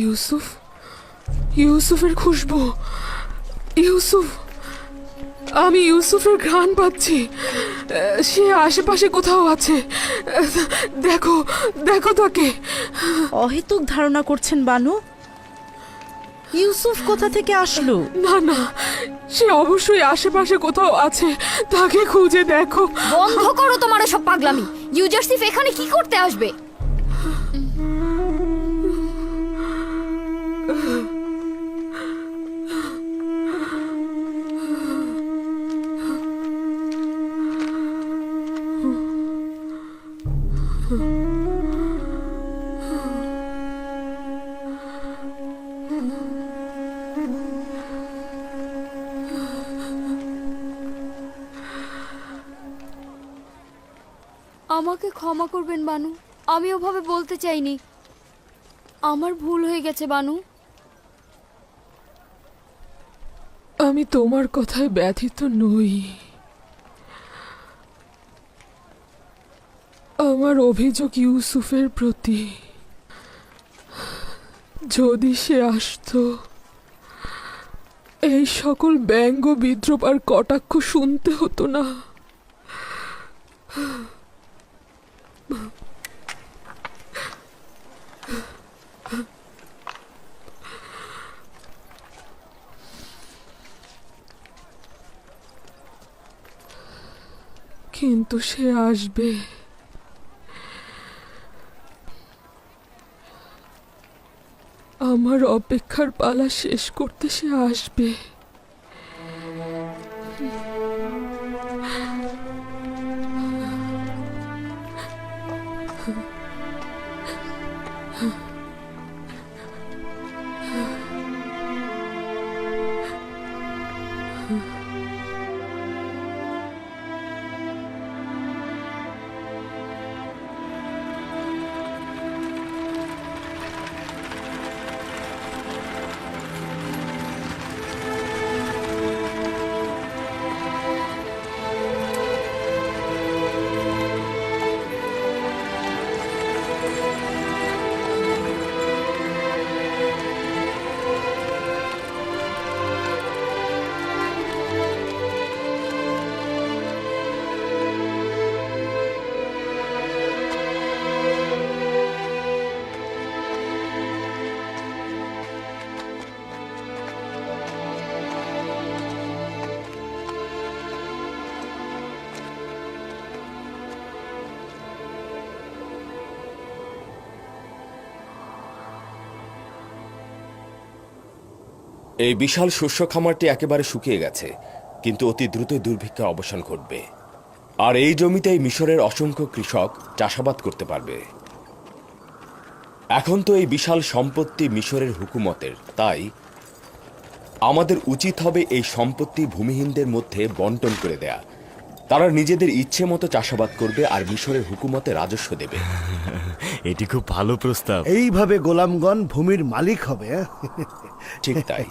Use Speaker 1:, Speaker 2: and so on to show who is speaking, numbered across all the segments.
Speaker 1: ইউসুফ ইউসুফের খুশবু ইউসুফ। আমি ইউসুফের ঘ্রাণ পাচ্ছি। সে আশেপাশে কোথাও আছে। দেখো দেখো তাকে।
Speaker 2: অহেতুক ধারণা করছেন বানু। ইউসুফ কোথা থেকে আসলো?
Speaker 1: না না সে অবশ্যই আশেপাশে কোথাও আছে। তাকে খুঁজে দেখো।
Speaker 3: বন্ধ করো তোমার সব পাগলামি। ইউজারসিফ এখানে কি করতে আসবে? আমাকে ক্ষমা করবেন, বানু। আমি ওভাবে বলতে চাইনি। আমার ভুল হয়ে গেছে, বানু।
Speaker 1: আমি তোমার কথায় ব্যথিত নই। আমার অভিযোগ ইউসুফের প্রতি। যদি সে আসতো, এই সকল ব্যঙ্গ বিদ্রোপ আর কটাক্ষ শুনতে হতো না। কিন্তু সে আসবে। আমার অপেক্ষার পালা শেষ করতে সে আসবে।
Speaker 4: এই বিশাল শস্য খামারটি একেবারে শুকিয়ে গেছে, কিন্তু অতি দ্রুত দুর্ভিক্ষের অবসান ঘটবে। আর এই জমিতেই মিশরের অসংখ্য কৃষক চাষাবাদ করতে পারবে। এখন তো এই বিশাল সম্পত্তি মিশরের হুকুমতের, তাই আমাদের উচিত হবে এই সম্পত্তি ভূমিহীনদের মধ্যে বন্টন করে দেয়া। তারা নিজেদের ইচ্ছে মতো চাষাবাদ করবে আর মিশরের হুকুমতে রাজস্ব দেবে।
Speaker 5: এটি খুব ভালো প্রস্তাব।
Speaker 6: এইভাবে গোলামগণ ভূমির মালিক হবে হ্যাঁ?
Speaker 4: ঠিক তাই।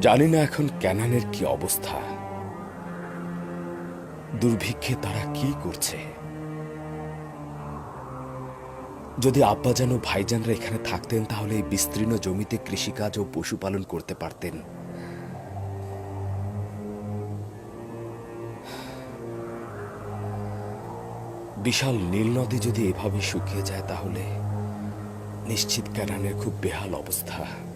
Speaker 4: জানি না এখন ক্যানানের কি অবস্থা। দুর্ভিক্ষে তারা কি করছে? যদি আব্বাজান ও ভাইজানরা এখানে থাকতেন, তাহলে এই বিস্তীর্ণ জমিতে কৃষিকাজ ও পশুপালন করতে পারতেন। বিশাল নীল নদী যদি এভাবে শুকিয়ে যায়, তাহলে নিশ্চিত ক্যানানের খুব বেহাল অবস্থা।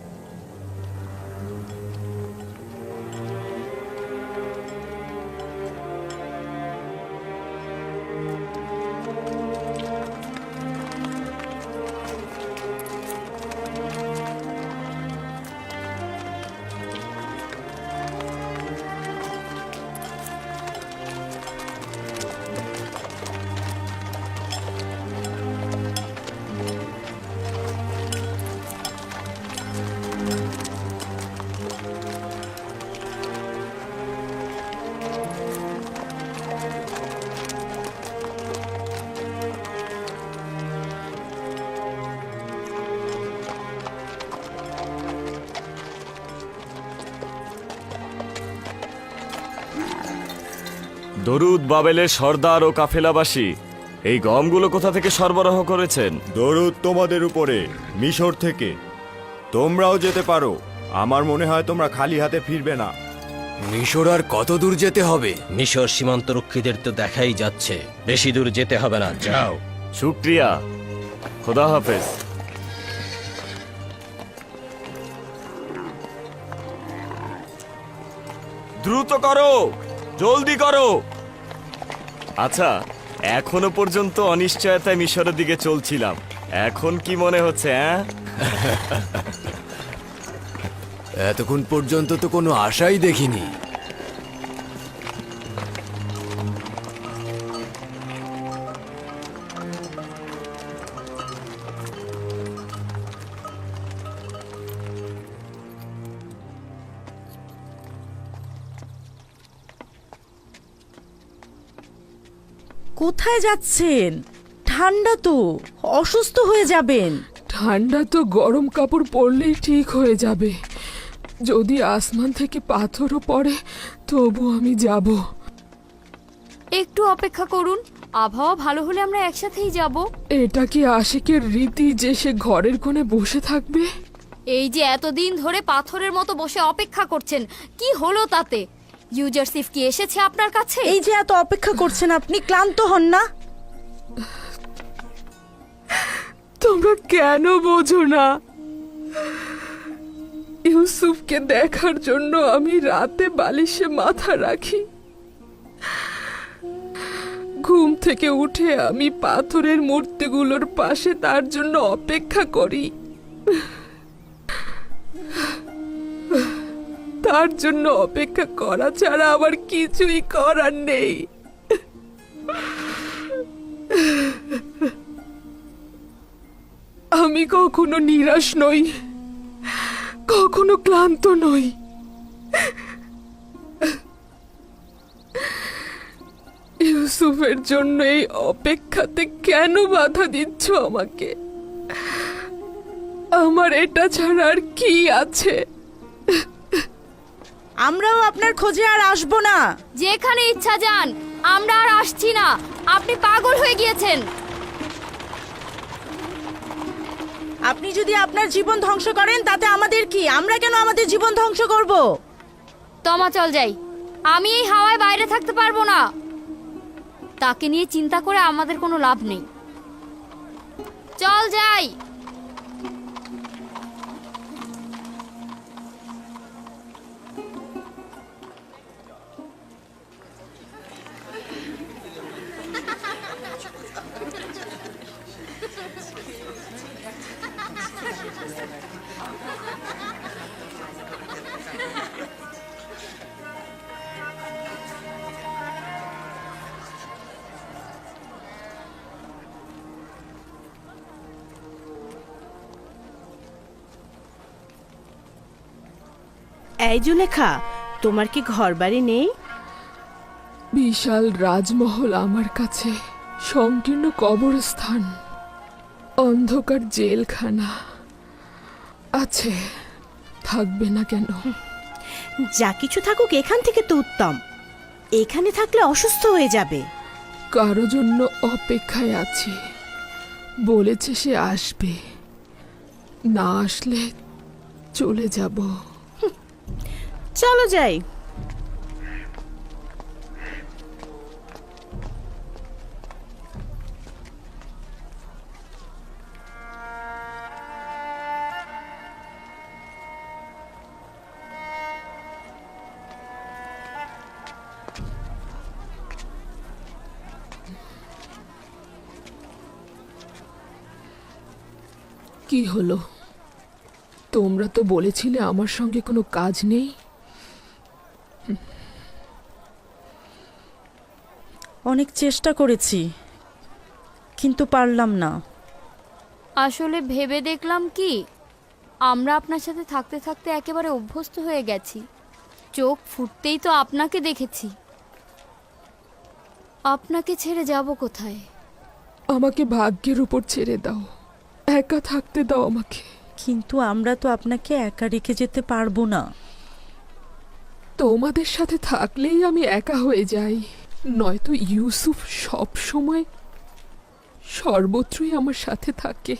Speaker 5: দরুদ বাবেলের সর্দার ও কাফেলাবাসী এই গমগুলো কোথা থেকে সরবরাহ করেছেন?
Speaker 7: দরুদ তোমাদের উপরে মিশর থেকে। তোমরাও যেতে পারো আমার মনে হয় তোমরা খালি হাতে ফিরবে না।
Speaker 8: মিশর আর কত দূর যেতে হবে? মিশর সীমান্তরক্ষীদের তো দেখাই যাচ্ছে বেশি দূর যেতে হবে না যাও।
Speaker 5: শুক্রিয়া খোদা হাফেজ। দ্রুত করো জলদি করো। আচ্ছা এখনও পর্যন্ত অনিশ্চয়তায় মিশরের দিকে চলছিলাম। এখন কি মনে হচ্ছে হ্যাঁ
Speaker 8: এতক্ষণ পর্যন্ত তো কোনো আশাই দেখিনি।
Speaker 2: কোথায় যাচ্ছেন? ঠান্ডা তো অসুস্থ হয়ে যাবেন।
Speaker 1: ঠান্ডা তো গরম কাপড় পরলেই ঠিক হয়ে যাবে। যদি আসমান থেকে পাথরও পড়ে তবু আমি যাব।
Speaker 3: একটু অপেক্ষা করুন আবহাওয়া ভালো হলে আমরা একসাথেই যাব।
Speaker 1: এটা কি আশিকের রীতি যে সে ঘরের কোণে বসে থাকবে?
Speaker 3: এই যে এতদিন ধরে পাথরের মতো বসে অপেক্ষা করছেন কি হলো তাতে? ইউজারসিফ কি এসেছে আপনার কাছে?
Speaker 2: এই যে এত অপেক্ষা করছেন আপনি ক্লান্ত হন না?
Speaker 1: তোমরা কেন বোঝো না? ইউসুফকে দেখার জন্য আমি রাতে বালিশে মাথা রাখি। ঘুম থেকে উঠে আমি পাথরের মূর্তিগুলোর পাশে তার জন্য অপেক্ষা করি। তার জন্য অপেক্ষা করা ছাড়া আমার কিছুই করার নেই। আমি কখনো নিরাশ নই, কখনো ক্লান্ত নই। ইউসুফের জন্য এই অপেক্ষাতে কেন বাধা দিচ্ছ আমাকে? আমার এটা ছাড়া আর কি আছে?
Speaker 2: আমরাও আপনার খোঁজে আর আসব না।
Speaker 3: যেখানে ইচ্ছা যান আমরা আর আসছি না। আপনি পাগল হয়ে গিয়েছেন।
Speaker 2: আপনি যদি আপনার জীবন ধ্বংস করেন তাতে আমাদের কি? আমরা কেন আমাদের জীবন ধ্বংস করব?
Speaker 3: তমা চল যাই। আমি এই হাওয়ায় বাইরে থাকতে পারব না। তাকে নিয়ে চিন্তা করে আমাদের কোনো লাভ নেই। চল যাই।
Speaker 9: এই জুলেখা তোমার কি ঘর বাড়ি নেই?
Speaker 1: বিশাল রাজমহল আমার কাছে সংকীর্ণ কবরস্থান অন্ধকার জেলখানা। আছে থাকবে না কেন?
Speaker 9: যা কিছু থাকুক এখান থেকে তো উত্তম। এখানে থাকলে অসুস্থ হয়ে যাবে।
Speaker 1: কারও জন্য অপেক্ষায় আছি। বলেছে সে আসবে। না আসলে চলে যাব।
Speaker 9: চলো যাই।
Speaker 1: কি হলো? তোমরা তো বলেছিলে আমার সঙ্গে কোনো কাজ নেই।
Speaker 2: অনেক চেষ্টা করেছি কিন্তু পারলাম না।
Speaker 3: আসলে ভেবে দেখলাম কি আমরা আপনার সাথে থাকতে থাকতে একেবারে অভ্যস্ত হয়ে গেছি। চোখ ফুটতেই তো আপনাকে দেখেছি। আপনাকে ছেড়ে যাব কোথায়?
Speaker 1: আমাকে ভাগ্যের উপর ছেড়ে দাও একা থাকতে দাও আমাকে।
Speaker 2: কিন্তু আমরা তো আপনাকে একা রেখে যেতে পারব না।
Speaker 1: তোমাদের সাথে থাকলেই আমি একা হয়ে যাই। নয়তো ইউসুফ সব সময় সর্বত্রই আমার সাথে থাকে।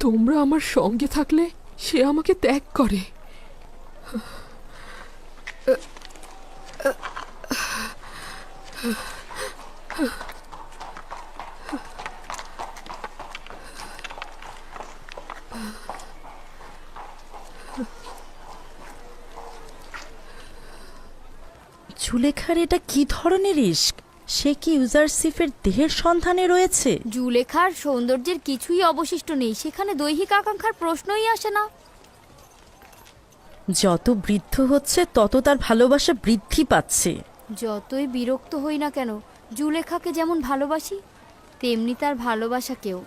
Speaker 1: তোমরা আমার সঙ্গে থাকলে সে আমাকে ত্যাগ করে।
Speaker 2: জুলেখার এটা কি ধরনের ইস্ক সে কি ইউজারসিফের দেহের সন্ধানে রয়েছে?
Speaker 3: জুলেখার সৌন্দর্যের কিছুই অবশিষ্ট নেই সেখানে দৈহিক আকাঙ্ক্ষার প্রশ্নই আসে না।
Speaker 2: যত বৃদ্ধ হচ্ছে তত তার ভালোবাসা বৃদ্ধি পাচ্ছে।
Speaker 3: যতই বিরক্ত হই না কেন জুলেখাকে যেমন ভালোবাসি তেমনি তার ভালোবাসাকেও